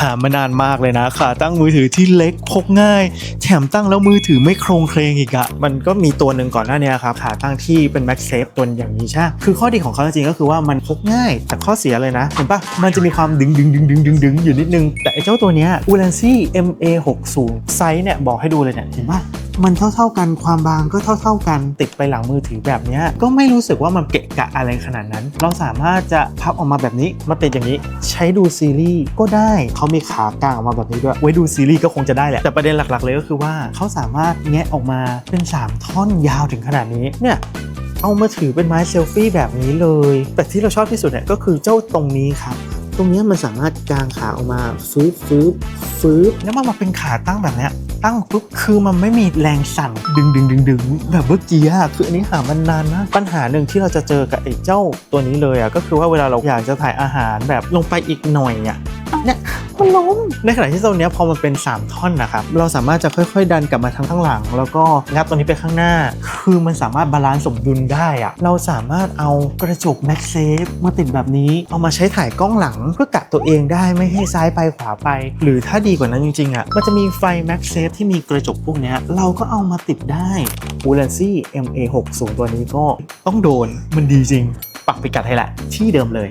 หามานานมากเลยนะขาตั้งมือถือที่เล็กพกง่าย แถมตั้งแล้วมือถือไม่โครงเคลงอีกอะมันก็มีตัวหนึ่งก่อนหน้านี้ครับขาตั้งที่เป็น MagSafe ตัวอย่างนี้ใช่คือข้อดีของเขาจริงๆก็คือว่ามันพกง่าย แต่ข้อเสียเลยนะเห็นปะมันจะมีความดึงดึงดึงดึงดึงดึงอยู่นิดนึง แต่ไอ้เจ้าตัวเนี้ย u l a n c y MA60 ไซส์เนี่ยบอกให้ดูเลยเนี่ยเห็นปะ มันเท่า ๆกันความบางก็เท่า ๆกัน ติดไปหลังมือถือแบบนี้ก็ไม่รู้สึกว่ามันเกะกะอะไรขนาดนั้น เราสามารถจะพับออกมาแบบนี้มาติดอย่างนี้ ใช้ดูซีรีส์ก็ได้เขามีขากลางออกมาแบบนี้ด้วยไว้ดูซีรีส์ก็คงจะได้แหละแต่ประเด็นหลักๆ เลยก็คือว่าเขาสามารถแงะออกมาเป็น 3 ท่อนยาวถึงขนาดนี้เนี่ยเอามาถือเป็นไม้เซลฟี่แบบนี้เลย แต่ที่เราชอบที่สุดเนี่ยก็คือเจ้าตรงนี้ครับ ตรงนี้มันสามารถกางขาออกมาฟืบฟืบฟืบแล้วมันมาเป็นขาตั้งแบบนี้ ยตั้งปุ๊บคือมันไม่มีแรงสั่นดึงดึงดึงดึงแบบเมื่อกี้อะคืออันนี้หามันนานมากปัญหาหนึ่งที่เราจะเจอกับไอ้เจ้าตัวนี้เลยอะก็คือว่าเวลาเราอยากจะถ่ายอาหารแบบลงไปอีกหน่อยอะ เนี่ยมันล้มในขณะที่ตัวเนี้พอมันเป็น 3 ท่อนนะครับ เราสามารถจะค่อยๆ ดันกลับมาทางข้างหลัง แล้วก็งับตัวนี้ไปข้างหน้า คือมันสามารถบาลานซ์สมดุลได้อะเราสามารถเอากระจก m a g s a f e มาติดแบบนี้ เอามาใช้ถ่ายกล้องหลังเพื่อกะตัวเองได้ไม่ให้ซ้ายไปขวาไป หรือถ้าดีกว่านั้นจริงๆอะมันจะมีไฟ m a g s a f e ที่มีกระจกพวกนี้เราก็เอามาติดได้ u l a n c y MA60 ตัวนี้ก็ต้องโดนมันดีจริง ปักพิกัดให้แหละที่เดิมเลย